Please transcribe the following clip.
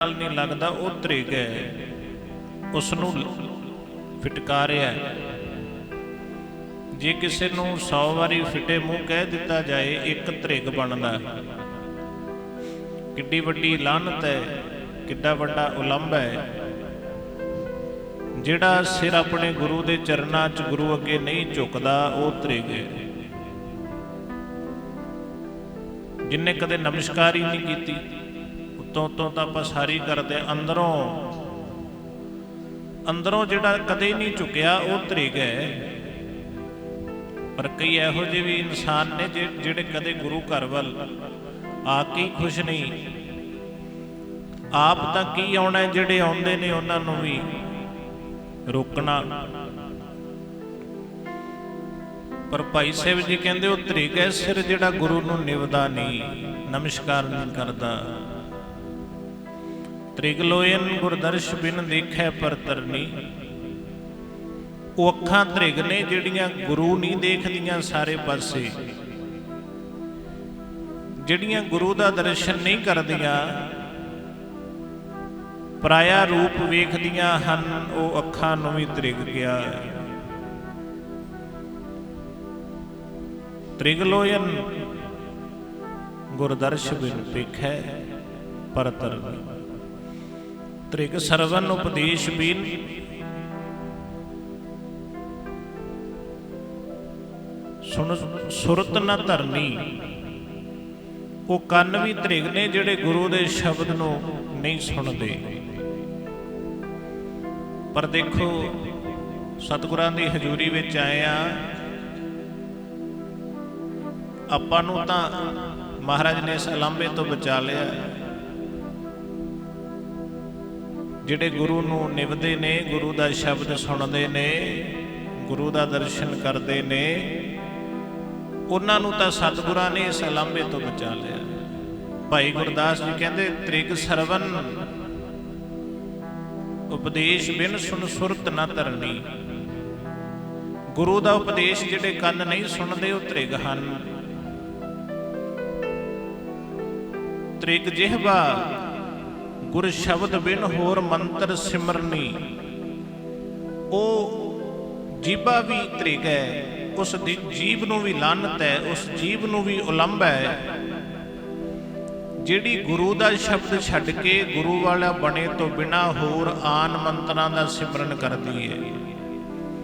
ਨਾਲ ਨਹੀਂ ਲੱਗਦਾ, ਉਹ ਤ੍ਰਿਗ ਹੈ। ਉਸ ਨੂੰ ਫਟਕਾਰਿਆ। ਜੇ ਕਿਸੇ ਨੂੰ 100 ਵਾਰੀ ਫਿੱਟੇ ਮੂੰਹ ਕਹਿ ਦਿੱਤਾ ਜਾਏ, ਇੱਕ ਤ੍ਰਿਗ ਬਣਦਾ। ਕਿੱਡੀ ਵੱਡੀ ਲਾਹਨਤ ਹੈ, ਕਿੱਡਾ ਵੱਡਾ ਉਲੰਭ ਹੈ। ਜਿਹੜਾ ਸਿਰ ਆਪਣੇ ਗੁਰੂ ਦੇ ਚਰਨਾਂ 'ਚ ਗੁਰੂ ਅੱਗੇ ਨਹੀਂ ਝੁਕਦਾ, ਉਹ ਤ੍ਰਿਗ ਹੈ। ਜਿਨਨੇ ਕਦੇ ਨਮਸਕਾਰ ਹੀ ਨਹੀਂ ਕੀਤੀ। ਤੋਂ ਉਤੋਂ ਤਾਂ ਆਪਾਂ ਸਾਰੀ ਕਰਦੇ ਅੰਦਰੋਂ ਅੰਦਰੋਂ ਜਿਹੜਾ ਕਦੇ ਨਹੀਂ ਝੁਕਿਆ, ਉਹ ਤ੍ਰਿਗ ਹੈ। ਪਰ ਕਈ ਇਹੋ ਜਿਹੇ ਵੀ ਇਨਸਾਨ ਨੇ ਜਿਹੜੇ ਕਦੇ ਗੁਰੂ ਘਰ ਵੱਲ ਆ ਕੇ ਖੁਸ਼ ਨਹੀਂ। ਆਪ ਤਾਂ ਕੀ ਆਉਣਾ, ਜਿਹੜੇ ਆਉਂਦੇ ਨੇ ਉਹਨਾਂ ਨੂੰ ਵੀ ਰੋਕਣਾ। ਪਰ ਭਾਈ ਸਾਹਿਬ ਜੀ ਕਹਿੰਦੇ, ਉਹ ਤ੍ਰਿਗ ਹੈ, ਸਿਰ ਜਿਹੜਾ ਗੁਰੂ ਨੂੰ ਨਿਵਦਾ ਨਹੀਂ, ਨਮਸਕਾਰ ਨਹੀਂ ਕਰਦਾ। ਤ੍ਰਿਗਲੋਇਨ ਗੁਰਦਰਸ਼ ਬਿਨ ਦੇਖੈ ਪਰ ਤਰਨੀ ਉਹ ਅੱਖਾਂ ਤ੍ਰਿਗ ਨੇ ਜਿਹੜੀਆਂ ਗੁਰੂ ਨਹੀਂ ਦੇਖਦੀਆਂ ਸਾਰੇ ਪਾਸੇ। ਜਿਹੜੀਆਂ ਗੁਰੂ ਦਾ ਦਰਸ਼ਨ ਨਹੀਂ ਕਰਦੀਆਂ, ਪਰਾਇਆ ਰੂਪ ਵੇਖਦੀਆਂ ਹਨ, ਉਹ ਅੱਖਾਂ ਨੂੰ ਵੀ ਤ੍ਰਿਗ ਗਿਆ। ਤ੍ਰਿਗਲੋਇਨ ਗੁਰਦਰਸ਼ ਬਿਨ ਪੇਖੈ ਪਰਤਰ ਤ੍ਰਿਗ ਸਰਵਨ ਉਪਦੇਸ਼ ਬਿਨ। ਸੁਣ, ਸੁਰਤ ਨ ਧਰਨੀ। ਉਹ ਕੰਨ ਵੀ ਤ੍ਰਿਗ ਨੇ ਜਿਹੜੇ ਗੁਰੂ ਦੇ ਸ਼ਬਦ ਨੂੰ ਨਹੀਂ ਸੁਣਦੇ। ਪਰ ਦੇਖੋ, ਸਤਿਗੁਰਾਂ ਦੀ ਹਜ਼ੂਰੀ ਵਿੱਚ ਆਏ ਆ। ਆਪਾਂ ਨੂੰ ਤਾਂ ਮਹਾਰਾਜ ਨੇ ਇਸ ਅਲੰਬੇ ਤੋਂ ਬਚਾ ਲਿਆ। ਜਿਹੜੇ ਗੁਰੂ ਨੂੰ ਨਿਵਦੇ ਨੇ, ਗੁਰੂ ਦਾ ਸ਼ਬਦ ਸੁਣਦੇ ਨੇ, ਗੁਰੂ ਦਾ ਦਰਸ਼ਨ ਕਰਦੇ ਨੇ, ਉਹਨਾਂ ਨੂੰ ਤਾਂ ਸਤਿਗੁਰਾਂ ਨੇ ਇਸ ਅਲੰਬੇ ਤੋਂ ਬਚਾ ਲਿਆ। ਭਾਈ ਗੁਰਦਾਸ ਜੀ ਕਹਿੰਦੇ, ਤ੍ਰਿਗ ਸਰਵਨ, ਉਪਦੇਸ਼ ਬਿਨ ਸੁਨ ਸੁਰਤ ਨਾ ਧਰਨੀ ਗੁਰੂ ਦਾ ਉਪਦੇਸ਼ ਜਿਹੜੇ ਕੰਨ ਨਹੀਂ ਸੁਣਦੇ, ਉਹ ਤ੍ਰਿਗ ਹਨ। ਤ੍ਰਿਗ ਜਿਹਵਾ ਗੁਰ ਸ਼ਬਦ ਬਿਨ ਹੋਰ ਮੰਤਰ ਸਿਮਰਨੀ। ਉਹ ਜੀਬਾ ਵੀ ਤ੍ਰਿਗ ਹੈ ਉਸ ਦੀ ਜੀਬ ਨੂੰ ਵੀ ਲਾਨਤ ਹੈ, ਉਸ ਜੀਬ ਨੂੰ ਵੀ ਉਲੰਭ ਹੈ। ਜਿਹੜੀ ਗੁਰੂ ਦਾ ਸ਼ਬਦ ਛੱਡ ਕੇ ਗੁਰੂ ਵਾਲਾ ਬਣੇ ਤੋਂ ਬਿਨਾ ਹੋਰ ਆਨ ਮੰਤਰਾਂ ਦਾ ਸਿਮਰਨ ਕਰਦੀ ਹੈ।